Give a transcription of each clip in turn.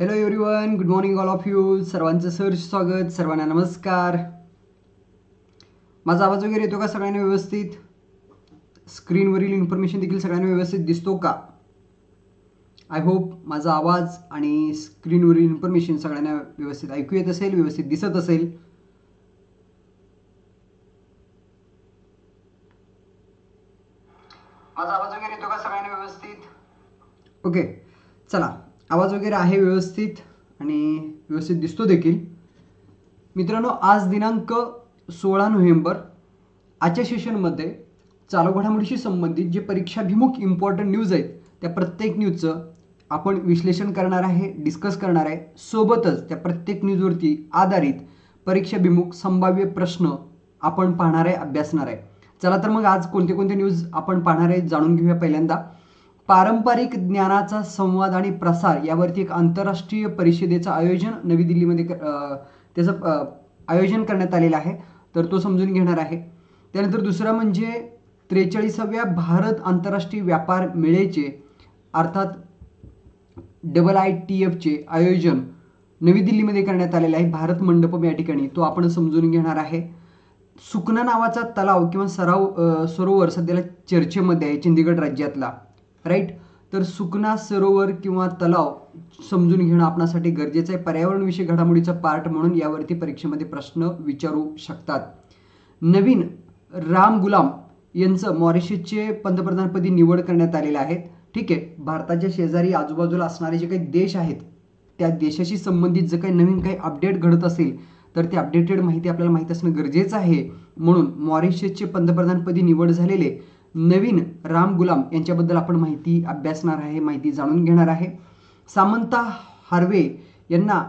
Hello everyone good morning all of you सर्वांचं sir स्वागत. सर्वांना नमस्कार. माझा आवाज वगैरे येतो का सगळ्यांना व्यवस्थित? स्क्रीनवरील इन्फॉर्मेशन देखील सगळ्यांना व्यवस्थित दिसतो का? आय होप माझा आवाज आणि स्क्रीनवरील इन्फॉर्मेशन सगळ्यांना व्यवस्थित ऐकू येत असेल व्यवस्थित दिसत असेल. माझा आवाज वगैरे येतो का सगळ्यांना व्यवस्थित? ओके चला. आवाज वगैरे आहे व्यवस्थित आणि व्यवस्थित दिसतो देखील. मित्रांनो आज दिनांक सोळा नोव्हेंबर आजच्या सेशनमध्ये चालू घडामोडीशी संबंधित जे परीक्षाभिमुख इम्पॉर्टंट न्यूज आहेत त्या प्रत्येक न्यूजचं आपण विश्लेषण करणार आहे डिस्कस करणार आहे. सोबतच त्या प्रत्येक न्यूजवरती आधारित परीक्षाभिमुख संभाव्य प्रश्न आपण पाहणार आहे अभ्यासणार आहे. चला तर मग आज कोणते कोणते न्यूज आपण पाहणार आहे जाणून घेऊया पहिल्यांदा. पारंपरिक ज्ञानाचा संवाद आणि प्रसार यावरती एक आंतरराष्ट्रीय परिषदेचं आयोजन नवी दिल्लीमध्ये क- त्याचं आयोजन करण्यात आलेलं आहे. तर तो समजून घेणार आहे. त्यानंतर दुसरा म्हणजे त्रेचाळीसाव्या भारत आंतरराष्ट्रीय व्यापार मेळ्याचे अर्थात डबल आय टी एफचे आयोजन नवी दिल्लीमध्ये करण्यात आलेलं आहे. भारत मंडपम या ठिकाणी. तो आपण समजून घेणार आहे. सुकना नावाचा तलाव किंवा सराव सरोवर सध्याला चर्चेमध्ये आहे चंदीगड राज्यातला. राईट? तर सुकना सरोवर किंवा तलाव समजून घेणं आपणासाठी गरजेचं आहे. पर्यावरणविषयी घडामोडीचा पार्ट म्हणून यावरती परीक्षेमध्ये प्रश्न विचारू शकतात. नवीन राम गुलाम यांचं मॉरिशसचे पंतप्रधानपदी निवड करण्यात आलेले आहेत ठीक आहे भारताच्या शेजारी आजूबाजूला असणारे जे काही देश आहेत त्या देशाशी संबंधित जर काही नवीन काही अपडेट घडत असेल तर ते अपडेटेड माहिती आपल्याला माहीत असणं गरजेचं आहे. म्हणून मॉरिशसचे पंतप्रधानपदी निवड झालेले नवीन राम गुलाम यांच्याबद्दल आपण माहिती अभ्यासणार आहे माहिती जाणून घेणार आहे. सामंता हार्वे यांना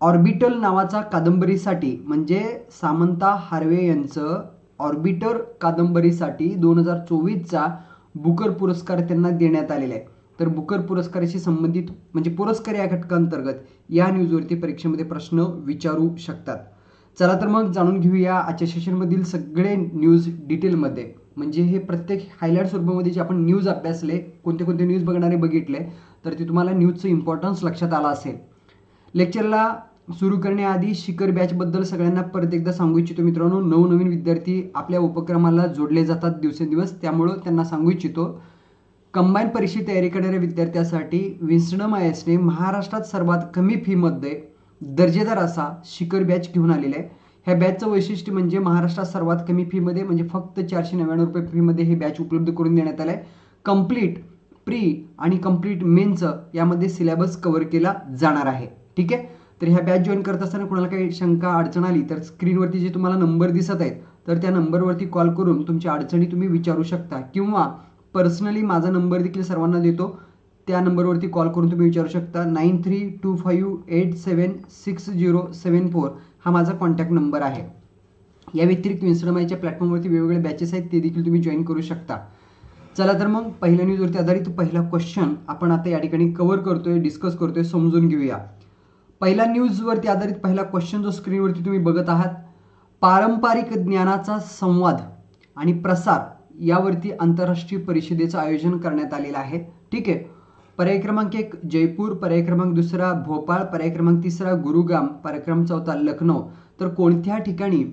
ऑर्बिटल नावाचा कादंबरीसाठी म्हणजे सामंता हार्वे यांचं ऑर्बिटर कादंबरीसाठी दोन हजार चोवीसचा बुकर पुरस्कार त्यांना देण्यात आलेला आहे. तर बुकर पुरस्काराशी संबंधित म्हणजे पुरस्कार या घटकांतर्गत या न्यूजवरती परीक्षेमध्ये प्रश्न विचारू शकतात. चला तर मग जाणून घेऊया आजच्या सेशनमधील सगळे न्यूज डिटेलमध्ये. म्हणजे हे प्रत्येक हायलाईट स्वरूपामध्ये जे आपण न्यूज अभ्यासले कोणते कोणते न्यूज बघणारे बघितले तर ते तुम्हाला न्यूजचं इम्पॉर्टन्स लक्षात आलं असेल. लेक्चरला सुरू करण्याआधी शिखर बॅचबद्दल सगळ्यांना परत एकदा सांगू इच्छितो मित्रांनो नवनवीन विद्यार्थी आपल्या उपक्रमाला जोडले जातात दिवसेंदिवस त्यामुळं त्यांना सांगू इच्छितो कंबाईन परीक्षेची तयारी करणाऱ्या विद्यार्थ्यासाठी विन्स्टन आयसने महाराष्ट्रात सर्वात कमी फीमध्ये दर्जेदार असा शिखर बॅच घेऊन आलेला आहे. ह्या बॅचचं वैशिष्ट्य म्हणजे महाराष्ट्रात सर्वात कमी फीमध्ये म्हणजे फक्त चारशे नव्याण्णव रुपये फीमध्ये हे बॅच उपलब्ध करून देण्यात आलं आहे कंप्लीट प्री आणि कंप्लीट मेनचं यामध्ये सिलेबस कव्हर केला जाणार आहे. ठीक आहे? तर ह्या बॅच जॉईन करत असताना कोणाला काही शंका अडचण आली तर स्क्रीनवरती जे तुम्हाला नंबर दिसत आहेत तर त्या नंबरवरती कॉल करून तुमच्या अडचणी तुम्ही विचारू शकता. किंवा पर्सनली माझा नंबर देखील सर्वांना देतो. त्या नंबरवरती कॉल करून तुम्ही विचारू शकता. Nine three two five eight seven six zero seven four हा माझा कॉन्टॅक्ट नंबर आहे. या व्यतिरिक्त इन्स्टामाईच्या प्लॅटफॉर्मवरती वेगवेगळे बॅचेस आहेत ते देखील तुम्ही जॉईन करू शकता. चला तर मग पहिल्या न्यूजवरती आधारित पहिला क्वेश्चन आपण आता या ठिकाणी कव्हर करतोय डिस्कस करतोय समजून घेऊया. पहिला न्यूजवरती आधारित पहिला क्वेश्चन जो स्क्रीनवरती तुम्ही बघत आहात पारंपरिक ज्ञानाचा संवाद आणि प्रसार यावरती आंतरराष्ट्रीय परिषदेचं आयोजन करण्यात आलेलं आहे. ठीक आहे? पर्याय क्रमांक एक जयपूर. पर्याय क्रमांक दुसरा भोपाळ. पर्याय क्रमांक तिसरा गुरुग्राम. पर्याय क्रमांक चौथा लखनौ. तर कोणत्या ठिकाणी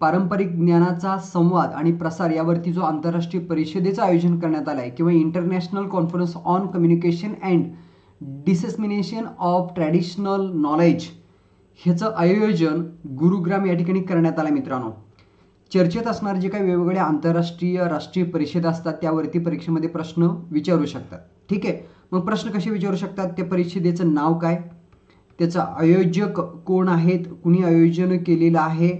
पारंपरिक ज्ञानाचा संवाद आणि प्रसार यावरती जो आंतरराष्ट्रीय परिषदेचं आयोजन करण्यात आलं आहे किंवा international conference on communication and dissemination of traditional knowledge ह्याचं आयोजन गुरुग्राम या ठिकाणी करण्यात आलं मित्रांनो. चर्चेत असणारे जे काही वेगवेगळ्या आंतरराष्ट्रीय राष्ट्रीय परिषद असतात त्यावरती परीक्षेमध्ये प्रश्न विचारू शकतात. ठीक आहे? मग प्रश्न कसे विचारू शकतात? त्या परिषदेचं नाव काय? त्याचं आयोजक कोण आहेत? कुणी आयोजन केलेलं आहे?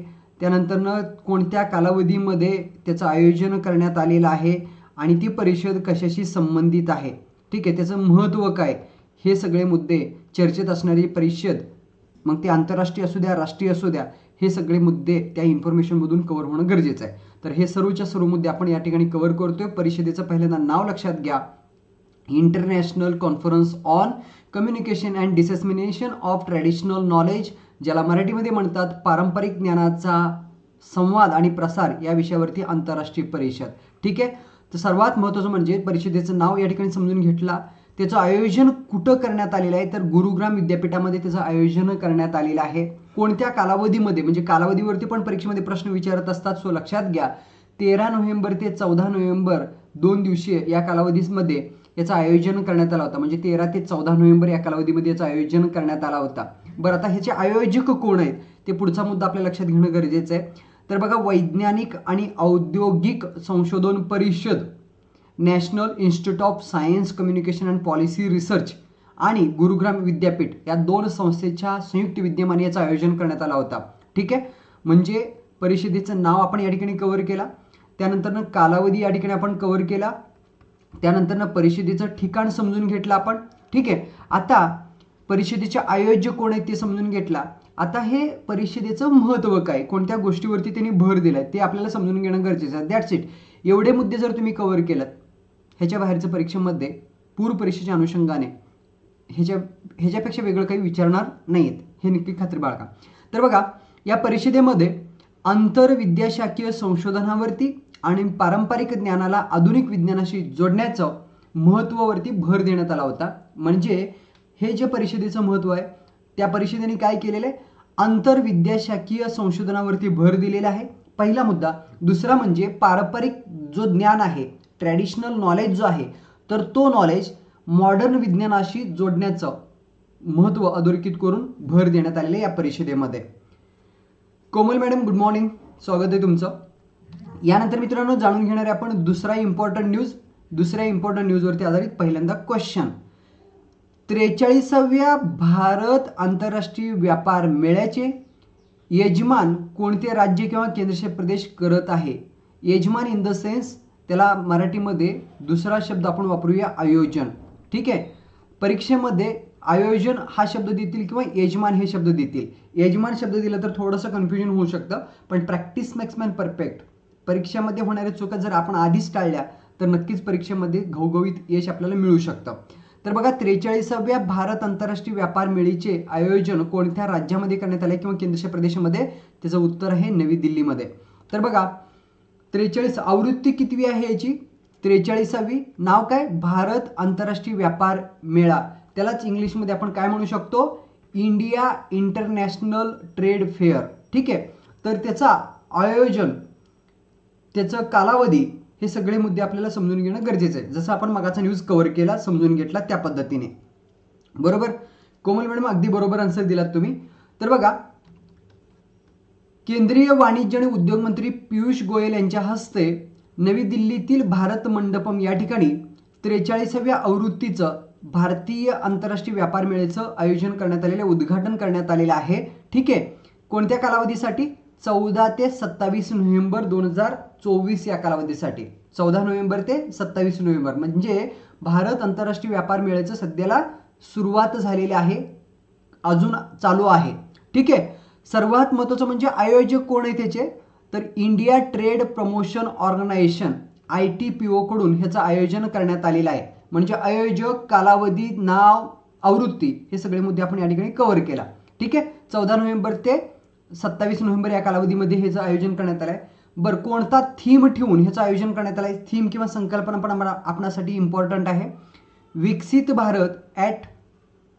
त्यानंतरनं कोणत्या कालावधीमध्ये त्याचं आयोजन करण्यात आलेलं आहे? आणि ती परिषद कशाशी संबंधित आहे? ठीक आहे त्याचं महत्त्व काय? हे सगळे मुद्दे चर्चेत असणारी परिषद मग ते आंतरराष्ट्रीय असू द्या राष्ट्रीय असू द्या हे सगळे मुद्दे त्या इन्फॉर्मेशनमधून कव्हर होणं गरजेचं आहे. तर हे सर्वच्या सर्व मुद्दे आपण या ठिकाणी कव्हर करतोय. परिषदेचं पहिल्यांदा नाव लक्षात घ्या. International conference on communication and dissemination of traditional knowledge ज्याला मराठीमध्ये म्हणतात पारंपरिक ज्ञानाचा संवाद आणि प्रसार या विषयावरती आंतरराष्ट्रीय परिषद. ठीक आहे? तर सर्वात महत्त्वाचं म्हणजे परिषदेचं नाव या ठिकाणी समजून घेतला. त्याचं आयोजन कुठं करण्यात आलेलं आहे? तर गुरुग्राम विद्यापीठामध्ये त्याचं आयोजन करण्यात आलेलं आहे. कोणत्या कालावधीमध्ये? म्हणजे कालावधीवरती पण परीक्षेमध्ये प्रश्न विचारत असतात सो लक्षात घ्या. तेरा नोव्हेंबर ते चौदा नोव्हेंबर दोन दिवसीय या कालावधीमध्ये याचं आयोजन करण्यात आलं होतं. म्हणजे तेरा ते चौदा नोव्हेंबर या कालावधीमध्ये याचं आयोजन करण्यात आला होता. बरं आता ह्याचे आयोजक कोण आहेत ते पुढचा मुद्दा आपल्या लक्षात घेणं गरजेचं आहे. तर बघा वैज्ञानिक आणि औद्योगिक संशोधन परिषद national institute of science communication and policy research आणि गुरुग्राम विद्यापीठ या दोन संस्थेच्या संयुक्त विद्यमाने याचं आयोजन करण्यात आला होता. ठीक आहे? म्हणजे परिषदेचं नाव आपण या ठिकाणी कव्हर केला. त्यानंतरनं कालावधी या ठिकाणी आपण कव्हर केला. त्यानंतरनं परिषदेचं ठिकाण समजून घेतलं आपण. ठीक आहे? आता परिषदेचे आयोज्य कोण आहेत ते समजून घेतला. आता हे परिषदेचं महत्त्व काय? कोणत्या गोष्टीवरती त्यांनी भर दिलाय? ते आपल्याला समजून घेणं गरजेचं आहे. दॅट्स इट एवढे मुद्दे जर तुम्ही कव्हर केलं ह्याच्या बाहेरच्या परीक्षेमध्ये पूर परीक्षेच्या अनुषंगाने ह्याच्या ह्याच्यापेक्षा वेगळं काही विचारणार नाहीत. हे नक्की खात्री बाळगा. तर बघा या परिषदेमध्ये आंतरविद्याशाखीय संशोधनावरती आणि पारंपरिक ज्ञानाला आधुनिक विज्ञानाशी जोडण्याचं महत्त्वावरती भर देण्यात आला होता. म्हणजे हे जे परिषदेचं महत्त्व आहे त्या परिषदेने काय केलेलं आहे? आंतरविद्याशाखीय संशोधनावरती भर दिलेला आहे. पहिला मुद्दा. दुसरा म्हणजे पारंपरिक जो ज्ञान आहे ट्रॅडिशनल नॉलेज जो आहे तर तो नॉलेज मॉडर्न विज्ञानाशी जोडण्याचं महत्त्व अधोरेखित करून भर देण्यात आलेलं आहे या परिषदेमध्ये. कोमल मॅडम गुड मॉर्निंग स्वागत आहे तुमचं. यानंतर मित्रांनो जाणून घेणार आहे आपण दुसरा इम्पॉर्टंट न्यूज दुसऱ्या इम्पॉर्टंट न्यूजवरती आधारित पहिल्यांदा क्वेश्चन त्रेचाळीसाव्या भारत आंतरराष्ट्रीय व्यापार मेळ्याचे यजमान कोणते राज्य किंवा केंद्रशासित प्रदेश करत आहे? यजमान इन द सेन्स त्याला मराठीमध्ये दुसरा शब्द आपण वापरूया आयोजन. ठीक आहे? परीक्षेमध्ये आयोजन हा शब्द देतील किंवा यजमान हे शब्द देतील? यजमान शब्द दिला तर थोडंसं कन्फ्युजन होऊ शकतं पण प्रॅक्टिस मॅक्समॅन परफेक्ट परीक्षेमध्ये होणाऱ्या चुका जर आपण आधीच टाळल्या तर नक्कीच परीक्षेमध्ये घवघवीत यश आपल्याला मिळू शकतं. तर बघा त्रेचाळीसाव्या भारत आंतरराष्ट्रीय व्यापार मेळीचे आयोजन कोणत्या राज्यामध्ये करण्यात आले किंवा केंद्रशासित प्रदेशामध्ये? त्याचं उत्तर आहे नवी दिल्लीमध्ये. तर बघा त्रेचाळीस आवृत्ती कितवी आहे याची? त्रेचाळीसावी. नाव काय? भारत आंतरराष्ट्रीय व्यापार मेळा. त्यालाच इंग्लिशमध्ये आपण काय म्हणू शकतो? India international trade fair. ठीक आहे? तर त्याचा आयोजन त्याचं कालावधी हे सगळे मुद्दे आपल्याला समजून घेणं गरजेचं आहे. जसं आपण मगाचा न्यूज कव्हर केला समजून घेतला त्या पद्धतीने. बरोबर? कोमल मॅडम अगदी बरोबर आन्सर दिलात तुम्ही. तर बघा केंद्रीय वाणिज्य आणि उद्योग मंत्री पियुष गोयल यांच्या हस्ते नवी दिल्लीतील भारत मंडपम या ठिकाणी त्रेचाळीसाव्या आवृत्तीचं भारतीय आंतरराष्ट्रीय व्यापार मेळ्याचं आयोजन करण्यात आलेलं उद्घाटन करण्यात आलेलं आहे. ठीक आहे? कोणत्या कालावधीसाठी? चौदा ते सत्तावीस नोव्हेंबर दोन हजार चोवीस या कालावधीसाठी. चौदा नोव्हेंबर ते सत्तावीस नोव्हेंबर. म्हणजे भारत आंतरराष्ट्रीय व्यापार मेळ्याचं सध्याला सुरुवात झालेली आहे. अजून चालू आहे. ठीक आहे? सर्वात महत्त्वाचं म्हणजे आयोजक कोण आहे त्याचे तर India trade promotion organisation I T P ओकडून ह्याचं आयोजन करण्यात आलेलं आहे. म्हणजे आयोजक कालावधी नाव आवृत्ती हे सगळे मुद्दे आपण या ठिकाणी कव्हर केला. ठीक आहे? चौदा नोव्हेंबर ते सत्तावीस नोव्हेंबर या कालावधीमध्ये ह्याचं आयोजन करण्यात आलं आहे बरं कोणता थीम ठेवून ह्याचं आयोजन करण्यात आलं आहे थीम किंवा संकल्पना पण आम्हाला आपणासाठी इम्पॉर्टंट आहे. विकसित Bharat at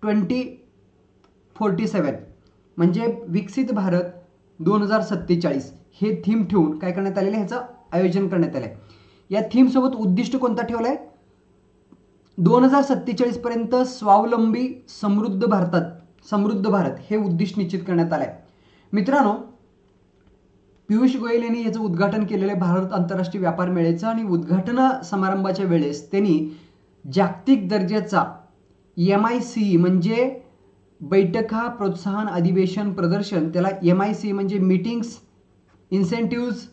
twenty forty seven म्हणजे विकसित भारत दोन हजार सत्तेचाळीस. हे थीम ठेवून काय करण्यात आलेलं आहे? ह्याचं आयोजन करण्यात आलं आहे या थीमसोबत उद्दिष्ट कोणता ठेवला आहे दोन हजार सत्तेचाळीसपर्यंत स्वावलंबी समृद्ध भारतात समृद्ध भारत हे उद्दिष्ट निश्चित करण्यात आलं आहे मित्रांनो पियुष गोयल यांनी याचं उद्घाटन केलेलं आहे भारत आंतरराष्ट्रीय व्यापार मेळ्याचं आणि उद्घाटन समारंभाच्या वेळेस त्यांनी जागतिक दर्जाचा एम आय सी म्हणजे बैठका प्रोत्साहन अधिवेशन प्रदर्शन त्याला एम आय सी म्हणजे meetings incentives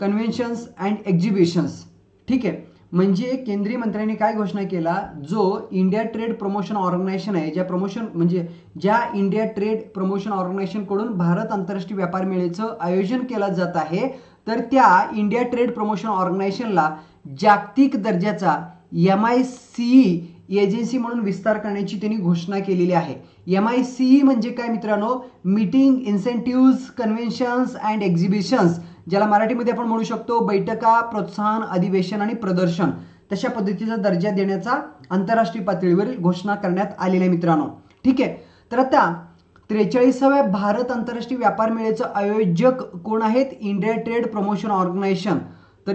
conventions and exhibitions ठीक आहे? म्हणजे केंद्रीय मंत्र्यांनी काय घोषणा केला? जो इंडिया ट्रेड प्रमोशन ऑर्गनायझेशन आहे ज्या प्रमोशन म्हणजे ज्या इंडिया ट्रेड प्रमोशन ऑर्गनायझेशनकडून भारत आंतरराष्ट्रीय व्यापार मेळ्याचं आयोजन केलं जात आहे तर त्या इंडिया ट्रेड प्रमोशन ऑर्गनायझेशनला जागतिक दर्जाचा एम आय सी एजन्सी म्हणून विस्तार करण्याची त्यांनी घोषणा केलेली आहे. एम आय सी म्हणजे काय मित्रांनो? Meeting incentive conventions and exhibitions ज्याला मराठीमध्ये आपण म्हणू शकतो बैठका प्रोत्साहन अधिवेशन आणि प्रदर्शन. तशा पद्धतीचा दर्जा देण्याचा आंतरराष्ट्रीय पातळीवरील घोषणा करण्यात आलेल्या मित्रांनो. ठीक आहे. तर आता त्रेचाळीसाव्या भारत आंतरराष्ट्रीय व्यापार मेळ्याचं आयोजक कोण आहेत? India trade promotion organisation. तर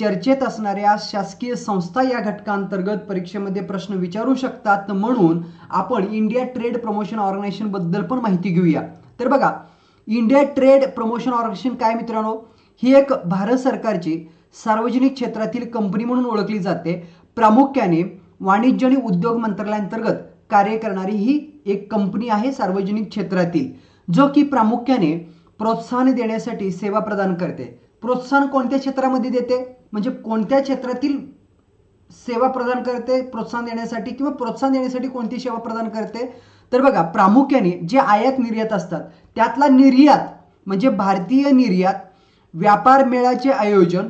चर्चेत असणाऱ्या शासकीय संस्था या घटकांतर्गत परीक्षेमध्ये प्रश्न विचारू शकतात. म्हणून आपण इंडिया ट्रेड प्रमोशन ऑर्गनायझेशनबद्दल पण माहिती घेऊया. तर बघा इंडिया ट्रेड प्रमोशन ऑर्गनायझेशन काय मित्रांनो? ही एक भारत सरकारची सार्वजनिक क्षेत्रातील कंपनी म्हणून ओळखली जाते. प्रामुख्याने वाणिज्य आणि उद्योग मंत्रालयाअंतर्गत कार्य करणारी ही एक कंपनी आहे सार्वजनिक क्षेत्रातील जो की प्रामुख्याने प्रोत्साहन देण्यासाठी सेवा प्रदान करते. प्रोत्साहन कोणत्या क्षेत्रामध्ये देते? म्हणजे कोणत्या क्षेत्रातील सेवा प्रदान करते प्रोत्साहन देण्यासाठी किंवा प्रोत्साहन देण्यासाठी कोणती सेवा प्रदान करते? तर बघा प्रामुख्याने जे आयात निर्यात असतात त्यातला निर्यात म्हणजे भारतीय निर्यात व्यापार मेळाचे आयोजन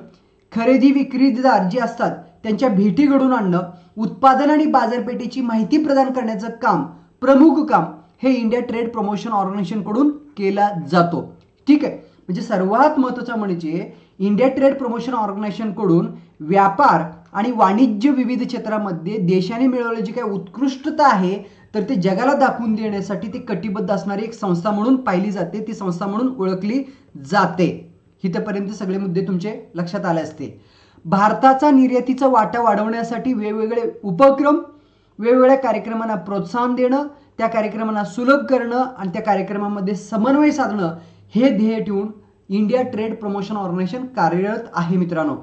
खरेदी विक्रीदार जे असतात त्यांच्या भेटी घडून आणणं उत्पादन आणि बाजारपेठेची माहिती प्रदान करण्याचं काम प्रमुख काम हे इंडिया ट्रेड प्रमोशन ऑर्गनायझेशनकडून केला जातो. ठीक आहे? म्हणजे सर्वात महत्त्वाचं म्हणजे इंडिया ट्रेड प्रमोशन ऑर्गनायझेशनकडून व्यापार आणि वाणिज्य विविध क्षेत्रामध्ये देशाने मिळवलेली जी काही उत्कृष्टता आहे तर ते जगाला दाखवून देण्यासाठी ती कटिबद्ध असणारी एक संस्था म्हणून पाहिली जाते. ती संस्था म्हणून ओळखली जाते. इथपर्यंत सगळे मुद्दे तुमचे लक्षात आले असते भारताचा निर्यातीचा वाटा वाढवण्यासाठी वेगवेगळे उपक्रम वेगवेगळ्या कार्यक्रमांना प्रोत्साहन देणं त्या कार्यक्रमांना सुलभ करणं आणि त्या कार्यक्रमामध्ये समन्वय साधणं हे ध्येय ठेवून इंडिया ट्रेड प्रमोशन ऑर्गनायझेशन कार्यरत आहे मित्रांनो.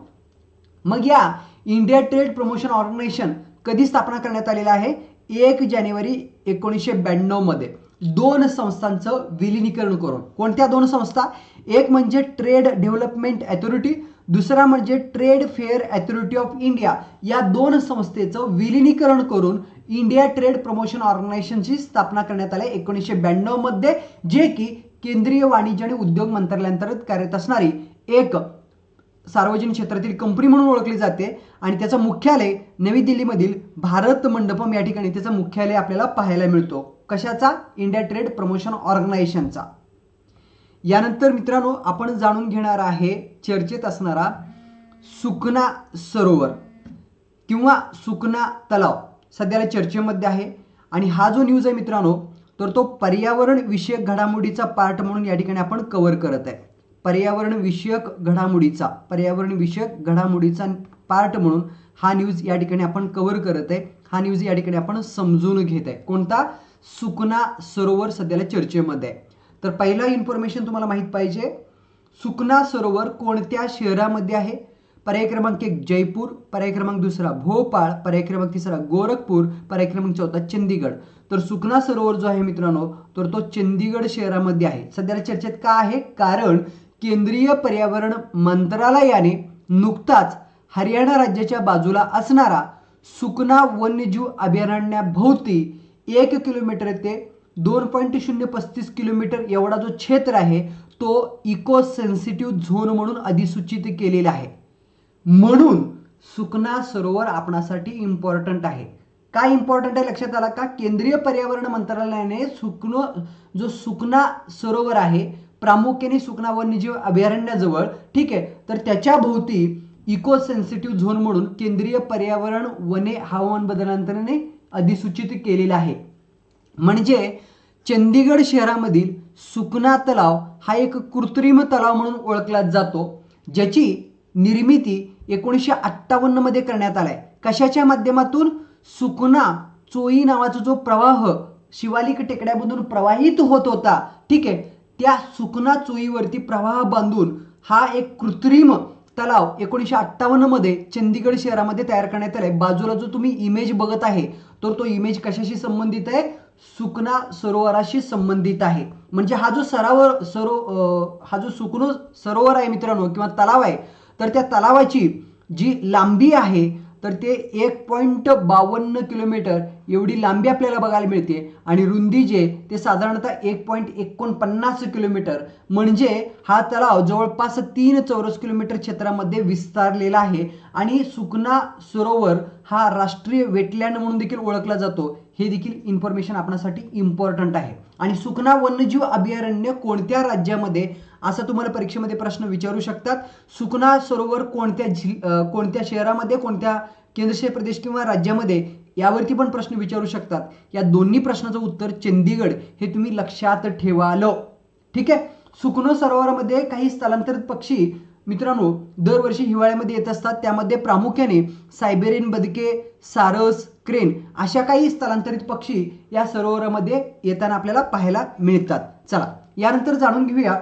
मग या इंडिया ट्रेड प्रमोशन ऑर्गनायझेशन कधी स्थापना करण्यात आलेलं आहे? एक जानेवारी एकोणीसशे ब्याण्णवमध्ये दोन संस्थांचं विलिनीकरण करून. कोणत्या दोन संस्था? एक म्हणजे ट्रेड डेव्हलपमेंट अथॉरिटी दुसरा म्हणजे trade fair authority of India या दोन संस्थेचं विलिनीकरण करून इंडिया ट्रेड प्रमोशन ऑर्गनायझेशनची स्थापना करण्यात आली एकोणीसशे ब्याण्णवमध्ये जे की केंद्रीय वाणिज्य आणि उद्योग मंत्रालयांतर्गत कार्यरत असणारी एक सार्वजनिक क्षेत्रातील कंपनी म्हणून ओळखली जाते. आणि त्याचं मुख्यालय नवी दिल्लीमधील भारत मंडपम या ठिकाणी त्याचं मुख्यालय आपल्याला पाहायला मिळतो. कशाचा? इंडिया ट्रेड प्रमोशन ऑर्गनायझेशनचा यानंतर मित्रांनो आपण जाणून घेणार आहे चर्चेत असणारा सुकना सरोवर किंवा सुकना तलाव. सध्याला चर्चेमध्ये आहे. आणि हा जो न्यूज आहे मित्रांनो तर तो पर्यावरण विषयक घडामोडीचा पार्ट म्हणून या ठिकाणी आपण कव्हर करत आहे. पर्यावरण विषयक घडामोडीचा पर्यावरण विषयक घडामोडीचा पार्ट म्हणून हा न्यूज या ठिकाणी आपण कव्हर करत आहे. हा न्यूज या ठिकाणी आपण समजून घेत आहे. कोणता? सुकना सरोवर सध्याला चर्चेमध्ये आहे. तर पहिला इन्फॉर्मेशन तुम्हाला माहीत पाहिजे. सुकना सरोवर कोणत्या शहरामध्ये आहे? पर्याय क्रमांक एक जयपूर पर्याय क्रमांक दुसरा भोपाळ पर्याय क्रमांक तिसरा गोरखपूर पर्याय क्रमांक चौथा चंदीगड. तर सुकना सरोवर जो आहे मित्रांनो तर तो चंदीगड शहरामध्ये आहे. सध्याला चर्चेत का आहे? कारण केंद्रीय पर्यावरण मंत्रालयाने नुकताच हरियाणा राज्याच्या बाजूला असणारा सुकना वन्यजीव अभयारण्याभोवती एक किलोमीटर ते दोन पॉईंट शून्य पस्तीस किलोमीटर एवढा जो क्षेत्र आहे तो इको सेन्सिटिव्ह झोन म्हणून अधिसूचित केलेला आहे. म्हणून सुकना सरोवर आपणासाठी इम्पॉर्टंट आहे. काय इम्पॉर्टंट आहे? लक्षात आला का? केंद्रीय पर्यावरण मंत्रालयाने सुकनो जो सुकना सरोवर आहे प्रामुख्याने सुकना वन्यजीव अभयारण्याजवळ ठीक आहे? तर त्याच्या भोवती इको सेन्सिटिव्ह झोन म्हणून केंद्रीय पर्यावरण वने हवामान बदलांतराने अधिसूचित केलेलं आहे. म्हणजे चंदीगड शहरामधील सुकना तलाव हा एक कृत्रिम तलाव म्हणून ओळखला जातो ज्याची निर्मिती एकोणीसशे अठ्ठावन्नमध्ये करण्यात आलाय. कशाच्या माध्यमातून? सुकना चोई नावाचा जो प्रवाह शिवालिक टेकड्यामधून प्रवाहित होत होता ठीक आहे त्या सुकना चोईवरती प्रवाह बांधून हा एक कृत्रिम तलाव एकोणीसशे अठ्ठावन्नमध्ये चंदीगड शहरामध्ये तयार करण्यात आलाय. बाजूला जो तुम्ही इमेज बघत आहे तर तो इमेज कशाशी संबंधित आहे? सुकना सरोवराशी संबंधित आहे. म्हणजे हा जो सरावर सरो हा जो सुकनो सरोवर आहे मित्रांनो किंवा तलाव आहे तर त्या तलावाची जी लांबी आहे तर ते एक पॉईंट बावन्न किलोमीटर एवढी लांबी आपल्याला बघायला मिळते. आणि रुंदी जे ते साधारणतः एक पॉईंट एकोणपन्नास किलोमीटर. म्हणजे हा तलाव जवळपास तीन चौरस किलोमीटर क्षेत्रामध्ये विस्तारलेला आहे. आणि सुकना सरोवर हा राष्ट्रीय वेटलँड म्हणून देखील ओळखला जातो. हे देखील इन्फॉर्मेशन आपणासाठी इम्पॉर्टंट आहे. आणि सुकना वन्यजीव अभयारण्य कोणत्या राज्यामध्ये? असा तुम्हाला परीक्षेमध्ये प्रश्न विचारू शकतात. सुकना सरोवर कोणत्या जि कोणत्या शहरामध्ये कोणत्या केंद्रशासित प्रदेश किंवा राज्यामध्ये? यावरती पण प्रश्न विचारू शकतात. या दोन्ही प्रश्नाचं उत्तर चंदीगड हे तुम्ही लक्षात ठेवाल. ठीक आहे? सुकनो सरोवरामध्ये काही स्थलांतरित पक्षी मित्रांनो दरवर्षी हिवाळ्यामध्ये येत असतात. त्यामध्ये प्रामुख्याने सायबेरियन बदके सारस क्रेन अशा काही स्थलांतरित पक्षी या सरोवरामध्ये येताना आपल्याला पाहायला मिळतात. चला यानंतर जाणून घेऊया.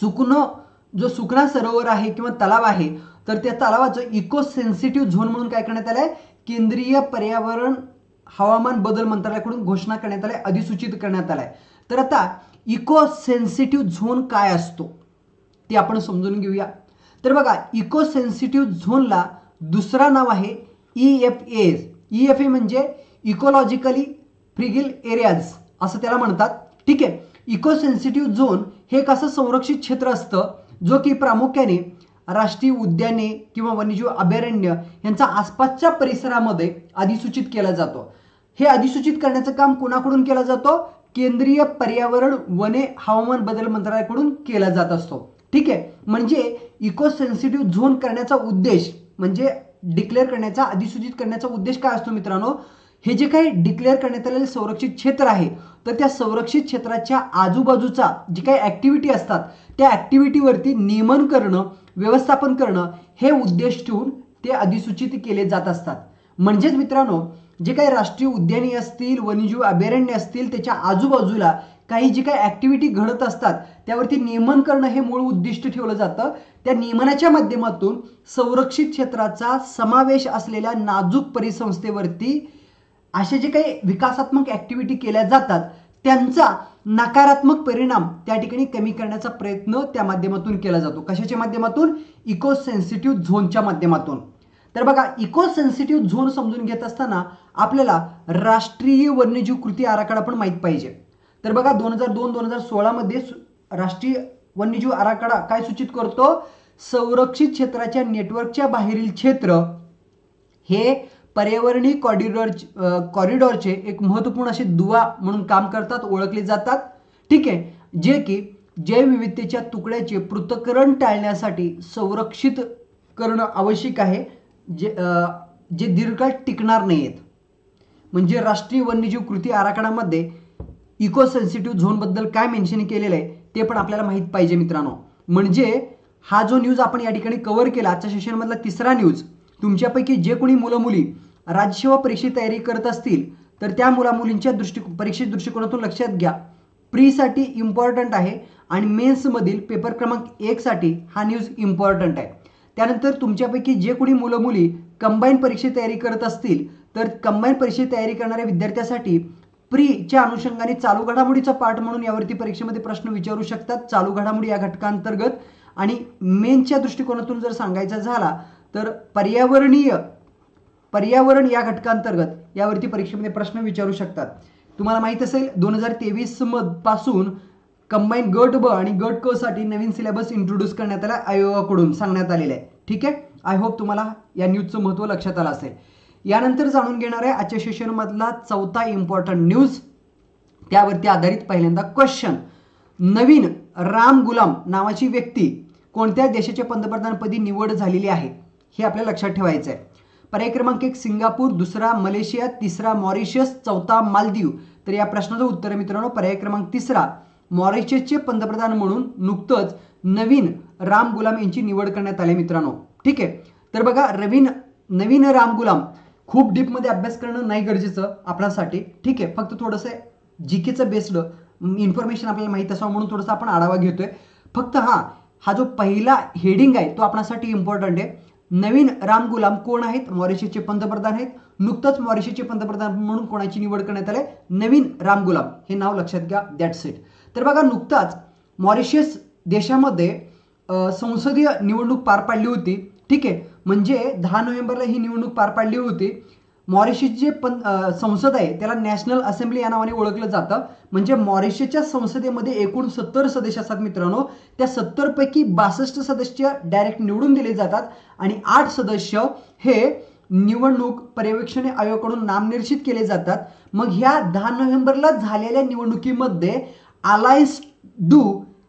सुकणं जो सुकना सरोवर आहे किंवा तलाव आहे तर त्या तलावाचं इको सेन्सिटिव्ह झोन म्हणून काय करण्यात आलंय? केंद्रीय पर्यावरण हवामान बदल मंत्रालयाकडून घोषणा करण्यात आलाय अधिसूचित करण्यात आलाय. तर आता इको सेन्सिटिव्ह झोन काय असतो? ते आपण समजून घेऊया. तर बघा इको सेन्सिटिव्ह झोनला दुसरा नाव आहे E F as E F A म्हणजे इकोलॉजिकली फ्रिगिल एरियाज असं त्याला म्हणतात. ठीक आहे? इको सेन्सिटिव्ह झोन हे एक असं संरक्षित क्षेत्र असतं जो की प्रामुख्याने राष्ट्रीय उद्याने किंवा वन्यजीव अभयारण्य यांचा आसपासच्या परिसरामध्ये अधिसूचित केला जातो. हे अधिसूचित करण्याचं काम कोणाकडून केलं जातो? केंद्रीय पर्यावरण वने हवामान बदल मंत्रालयाकडून केला जात असतो. ठीक आहे? म्हणजे इको सेन्सिटिव्ह झोन करण्याचा उद्देश म्हणजे डिक्लेअर करण्याचा अधिसूचित करण्याचा उद्देश काय असतो मित्रांनो? हे जे काही डिक्लेअर करण्यात आलेले संरक्षित क्षेत्र आहे तर त्या संरक्षित क्षेत्राच्या आजूबाजूचा जी काही ऍक्टिव्हिटी असतात त्या ऍक्टिव्हिटीवरती नियमन करणं व्यवस्थापन करणं हे उद्देश ठेवून ते अधिसूचित केले जात असतात. म्हणजेच मित्रांनो जे काही राष्ट्रीय उद्याने असतील वन्यजीव अभयारण्य असतील त्याच्या आजूबाजूला काही जी काही ऍक्टिव्हिटी घडत असतात त्यावरती नियमन करणं हे मूळ उद्दिष्ट ठेवलं जातं. त्या नियमनाच्या माध्यमातून संरक्षित क्षेत्राचा समावेश असलेल्या नाजूक परिसंस्थेवरती असे जे काही विकासात्मक ऍक्टिव्हिटी केल्या जातात त्यांचा नकारात्मक परिणाम त्या ठिकाणी कमी करण्याचा प्रयत्न त्या माध्यमातून केला जातो. कशाच्या माध्यमातून? इको सेन्सिटिव्ह झोनच्या माध्यमातून. तर बघा इको सेन्सिटिव्ह झोन समजून घेत असताना आपल्याला राष्ट्रीय वन्यजीव कृती आराखडा पण माहीत पाहिजे. तर बघा दोन हजार दोन दोन हजार सोळामध्ये राष्ट्रीय वन्यजीव आराखडा काय सूचित करतो? संरक्षित क्षेत्राच्या नेटवर्कच्या बाहेरील क्षेत्र हे पर्यावरणीय कॉरिडॉर कॉरिडॉरचे एक महत्त्वपूर्ण असे दुवा म्हणून काम करतात ओळखले जातात. ठीक आहे? जे की जैवविविधतेच्या तुकड्याचे पृथक्करण टाळण्यासाठी संरक्षित करणं आवश्यक आहे जे जे दीर्घकाळ टिकणार नाही आहेत म्हणजे राष्ट्रीय वन्यजीव कृती आराखड्यामध्ये इको सेन्सिटिव्ह झोनबद्दल काय मेन्शन केलेलं आहे ते पण आपल्याला माहीत पाहिजे मित्रांनो. म्हणजे हा जो न्यूज आपण या ठिकाणी कव्हर केला आजच्या सेशनमधला तिसरा न्यूज तुमच्यापैकी जे कोणी मुलं मुली राज्यसेवा परीक्षेची तयारी करत असतील तर त्या मुलामुलींच्या दृष्टी परीक्षे दृष्टिकोनातून लक्षात घ्या. प्रीसाठी इम्पॉर्टंट आहे आणि मेन्समधील पेपर क्रमांक एकसाठी हा न्यूज इम्पॉर्टंट आहे. त्यानंतर तुमच्यापैकी जे कोणी मुलं मुली कंबाईन परीक्षेची तयारी करत असतील तर कंबाईन परीक्षेची तयारी करणाऱ्या विद्यार्थ्यासाठी प्रीच्या अनुषंगाने चालू घडामोडीचा पाठ म्हणून यावरती परीक्षेमध्ये प्रश्न विचारू शकतात. चालू घडामोडी या घटकांतर्गत. आणि मेनच्या दृष्टिकोनातून जर सांगायचा झाला तर पर्यावरणीय पर्यावरण या घटकांतर्गत यावरती परीक्षेमध्ये प्रश्न विचारू शकतात. तुम्हाला माहीत असेल दोन हजार तेवीसपासून कंबाईन गट ब आणि गट क साठी नवीन सिलेबस इंट्रोड्यूस करण्यात आला आयोगाकडून सांगण्यात आलेला आहे. ठीक आहे? आय होप तुम्हाला या न्यूजचं महत्त्व लक्षात आलं असेल. यानंतर जाणून घेणार आहे आजच्या सेशनमधला चौथा इम्पॉर्टंट न्यूज त्यावरती आधारित पहिल्यांदा क्वेश्चन नवीन राम गुलाम नावाची व्यक्ती कोणत्या देशाच्या पंतप्रधानपदी निवड झालेली आहे? हे आपल्याला लक्षात ठेवायचं आहे पर्याय क्रमांक एक सिंगापूर दुसरा मलेशिया तिसरा मॉरिशियस चौथा मालदीव. तर या प्रश्नाचं उत्तर मित्रांनो पर्याय क्रमांक तिसरा. मॉरिशियसचे पंतप्रधान म्हणून नुकतंच नवीन राम गुलाम यांची निवड करण्यात आली मित्रांनो. ठीक आहे? तर बघा रवीन नवीन राम गुलाम खूप डीपमध्ये अभ्यास करणं नाही गरजेचं आपल्यासाठी ठीक आहे फक्त थोडंसं जीकेचं बेस्ड इन्फॉर्मेशन आपल्याला माहीत असावं म्हणून थोडंसं आपण आढावा घेतोय. फक्त हा हा जो पहिला हेडिंग आहे तो आपणासाठी इम्पॉर्टंट आहे. नवीन राम गुलाम कोण आहेत? मॉरिशसचे पंतप्रधान आहेत. नुकतंच मॉरिशसचे पंतप्रधान म्हणून कोणाची निवड करण्यात आली? नवीन राम गुलाम. हे नाव लक्षात घ्या दॅट्स इट तर बघा नुकताच मॉरिशस देशामध्ये संसदीय निवडणूक पार पाडली होती. ठीक आहे म्हणजे दहा नोव्हेंबरला ही निवडणूक पार पाडली होती. मॉरिशस जे पण संसद आहे त्याला नॅशनल असेंब्ली या नावाने ओळखलं जातं. म्हणजे मॉरिशसच्या संसदेमध्ये एकूण सत्तर सदस्य असतात मित्रांनो. त्या सत्तरपैकी बासष्ट सदस्य डायरेक्ट निवडून दिले जातात आणि आठ सदस्य हे निवडणूक पर्यवेक्षण आयोगाकडून नामनिर्शित केले जातात. मग ह्या दहा नोव्हेंबरला झालेल्या निवडणुकीमध्ये अलायन्स डू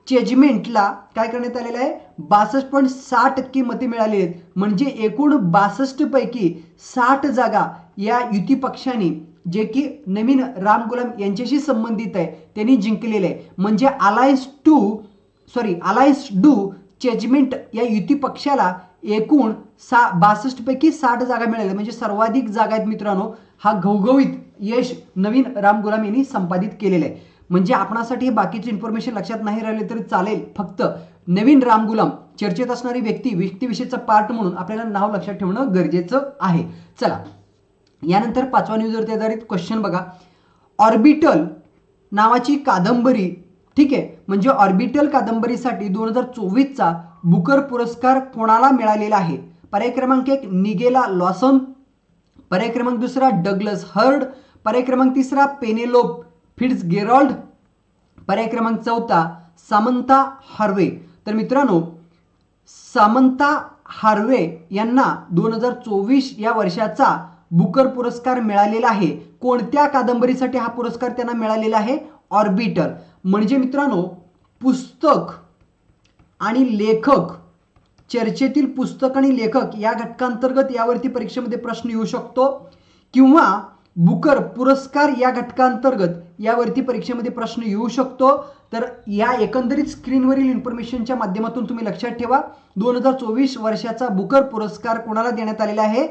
चेजमेंटला काय करण्यात आलेलं आहे? बासष्ट पॉईंट सहा टक्के मते मिळाली आहेत. म्हणजे एकूण बासष्ट पैकी साठ जागा या युती पक्षाने जे की नवीन राम गुलाम यांच्याशी संबंधित आहे त्यांनी जिंकलेले आहे. म्हणजे Alliance to sorry Alliance du Changement या युती पक्षाला एकूण सा बासष्ट पैकी साठ जागा मिळाल्या. म्हणजे सर्वाधिक जागा आहेत मित्रांनो हा घवघवीत यश नवीन राम गुलाम यांनी संपादित केलेलं आहे. म्हणजे आपणासाठी हे बाकीचे इन्फॉर्मेशन लक्षात नाही राहिले तरी चालेल. फक्त नवीन रामगुलाम चर्चेत असणारी व्यक्ती व्यक्तिविषयीचा पार्ट म्हणून आपल्याला नाव लक्षात ठेवणं गरजेचं आहे. चला यानंतर पाचवा न्यूजवरती आधारित क्वेश्चन बघा. ऑर्बिटल नावाची कादंबरी ठीक आहे? म्हणजे ऑर्बिटल कादंबरीसाठी दोन हजार चोवीसचा बुकर पुरस्कार कोणाला मिळालेला आहे? पर्याय क्रमांक एक निगेला लॉसन. पर्याय क्रमांक दुसरा डगलस हर्ड. पर्याय क्रमांक तिसरा पेनेलोप. फिट्स गेरॉल्ड पर्याय क्रमांक चौथा सामंता हार्वे. तर मित्रांनो सामंता हार्वे यांना दोन हजार चोवीस या वर्षाचा बुकर पुरस्कार मिळालेला आहे. कोणत्या कादंबरीसाठी हा पुरस्कार त्यांना मिळालेला आहे? ऑर्बिटर. म्हणजे मित्रांनो पुस्तक आणि लेखक चर्चेतील पुस्तक आणि लेखक या घटकांतर्गत यावरती परीक्षेमध्ये प्रश्न येऊ शकतो. किंवा बुकर पुरस्कार या घटकांतर्गत यावरती परीक्षेमध्ये प्रश्न येऊ शकतो. तर या एकंदरीत स्क्रीनवरील इन्फॉर्मेशनच्या माध्यमातून तुम्ही लक्षात ठेवा. दोन हजार चोवीस वर्षाचा बुकर पुरस्कार कोणाला देण्यात आलेला आहे?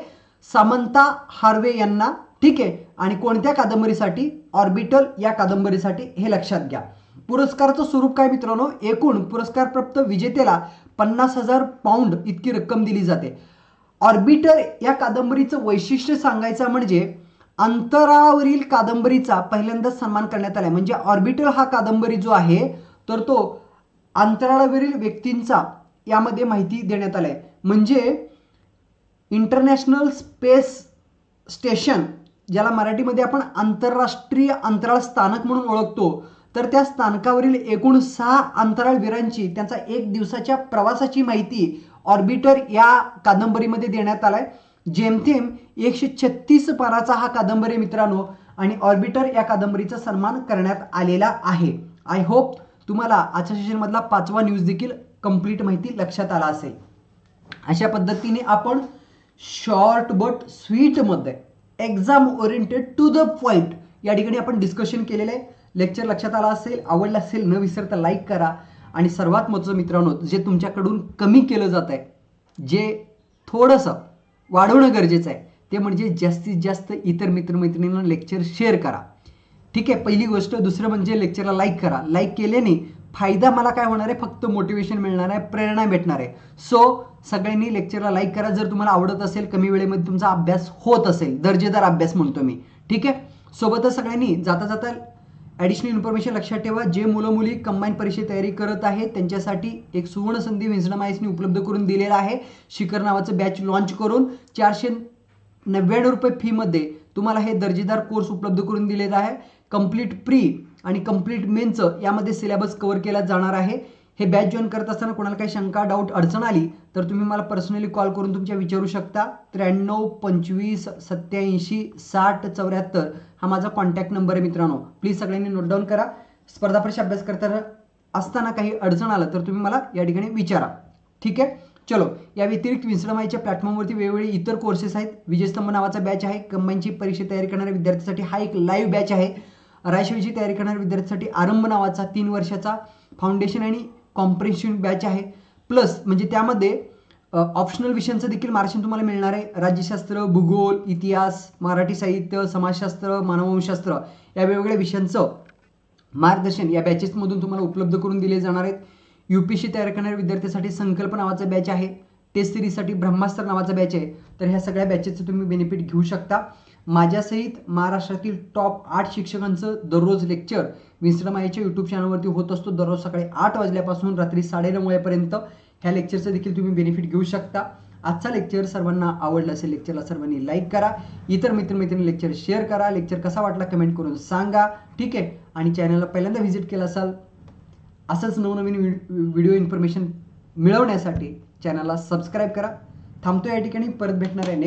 सामंता हार्वे यांना. ठीक आहे. आणि कोणत्या कादंबरीसाठी? ऑर्बिटल या कादंबरीसाठी हे लक्षात घ्या. पुरस्काराचं स्वरूप काय मित्रांनो? एकूण पुरस्कारप्राप्त विजेतेला पन्नास हजार पाऊंड इतकी रक्कम दिली जाते. ऑर्बिटर या कादंबरीचं वैशिष्ट्य सांगायचं म्हणजे अंतरावरील कादंबरीचा पहिल्यांदाच सन्मान करण्यात आला म्हणजे ऑर्बिटर हा कादंबरी जो आहे तर तो अंतराळावरील व्यक्तींचा यामध्ये माहिती देण्यात आलाय. म्हणजे इंटरनॅशनल स्पेस स्टेशन ज्याला मराठीमध्ये आपण आंतरराष्ट्रीय अंतराळ स्थानक म्हणून ओळखतो तर त्या स्थानकावरील एकूण सहा अंतराळवीरांची त्यांचा एक दिवसाच्या प्रवासाची माहिती ऑर्बिटर या कादंबरीमध्ये देण्यात आलाय. जेमतेम एकशे छत्तीस पानाचा हा कादंबरी मित्रांनो आणि ऑर्बिटर या कादंबरीचा सन्मान करण्यात आलेला आहे. आय होप तुम्हाला आजच्या सेशनमधला पाचवा न्यूज देखील कंप्लीट माहिती लक्षात आला असेल. अशा पद्धतीने आपण शॉर्ट बट स्वीटमध्ये exam oriented to the point या ठिकाणी आपण डिस्कशन केलेलं आहे. लेक्चर लक्षात आला असेल आवडलं असेल न विसरता लाईक करा. आणि सर्वात महत्त्वाचं मित्रांनो जे तुमच्याकडून कमी केलं जात आहे जे थोडंसं वाढवणं गरजेचं आहे. ते म्हणजे जास्तीत जास्त इतर मित्रमैत्रिणींना लेक्चर शेअर करा. ठीक आहे पहिली गोष्ट दुसरं म्हणजे लेक्चरला लाईक करा. लाईक केल्याने फायदा मला काय होणार आहे? फक्त मोटिवेशन मिळणार आहे प्रेरणा भेटणार आहे. सो सगळ्यांनी लेक्चरला लाईक करा. जर तुम्हाला आवडत असेल कमी वेळेमध्ये तुमचा अभ्यास होत असेल दर्जेदार अभ्यास म्हणतो मी. ठीक आहे? सोबतच सगळ्यांनी जाता जाता ॲडिशनल इन्फॉर्मेशन लक्षात ठेवा. जे मुलं मुली कंबाईन परीक्षेत तयारी करत आहेत त्यांच्यासाठी एक सुवर्ण संधी विन्झडम उपलब्ध करून दिलेला आहे. शिखर नावाचं बॅच लॉन्च करून चारशे नव्याण्णव रुपये फीमध्ये तुम्हाला हे दर्जेदार कोर्स उपलब्ध करून दिलेला आहे. कंप्लीट प्री आणि कंप्लीट मेनचं यामध्ये सिलेबस कव्हर केला जाणार आहे. हे बॅच जॉईन करत असताना कोणाला काही शंका डाऊट अडचण आली तर तुम्ही मला पर्सनली कॉल करून तुमच्या विचारू शकता. त्र्याण्णव पंचवीस सत्याऐंशी साठ चौऱ्याहत्तर. हा माझा कॉन्टॅक्ट नंबर आहे मित्रांनो. प्लीज सगळ्यांनी नोट डाऊन करा. स्पर्धा परीक्षा अभ्यास करताना असताना काही अडचण आलं तर तुम्ही मला या ठिकाणी विचारा. ठीक आहे? चलो. या व्यतिरिक्त विश्रमाईच्या प्लॅटफॉर्मवरती वेगवेगळे इतर कोर्सेस आहेत. विजयस्तंभ नावाचा बॅच आहे. कंबाईनची परीक्षा तयारी करणाऱ्या विद्यार्थ्यांसाठी हा एक लाईव्ह बॅच आहे. रायशिवची तयारी करणाऱ्या विद्यार्थ्यांसाठी आरंभ नावाचा तीन वर्षाचा फाउंडेशन आणि कॉम्प्रेन्शन बॅच आहे. प्लस म्हणजे त्यामध्ये ऑप्शनल विषयांचं देखील मार्गदर्शन तुम्हाला मिळणार आहे. राज्यशास्त्र भूगोल इतिहास मराठी साहित्य समाजशास्त्र मानववंशशास्त्र या वेगवेगळ्या विषयांचं मार्गदर्शन या बॅचेसमधून तुम्हाला उपलब्ध करून दिले जाणार आहेत. यू पी सी तयार करणाऱ्या विद्यार्थ्यांसाठी संकल्प नावाचा बॅच आहे. टेस्ट सिरीजसाठी ब्रह्मास्त्र नावाचा बॅच आहे. तर ह्या सगळ्या बॅचेसचं तुम्ही बेनिफिट घेऊ शकता. माझ्यासहित महाराष्ट्रातील टॉप आठ शिक्षकांचं दररोज लेक्चर विश्रमाईच्या यूट्यूब चॅनलवरती होत असतो. दररोज सकाळी आठ वाजल्यापासून रात्री साडेनऊ वाजेपर्यंत ह्या लेक्चरचं देखील तुम्ही बेनिफिट घेऊ शकता. आजचा लेक्चर सर्वांना आवडला असेल लेक्चरला सर्वांनी लाईक करा. इतर मित्रमैत्रिणी लेक्चर शेअर करा. लेक्चर कसा वाटला कमेंट करून सांगा. ठीक आहे? आणि चॅनलला पहिल्यांदा व्हिजिट केला असाल असंच नवनवीन व्हिडिओ इन्फॉर्मेशन मिळवण्यासाठी चॅनलला सबस्क्राईब करा. थांबतो या ठिकाणी. परत भेटणार आहे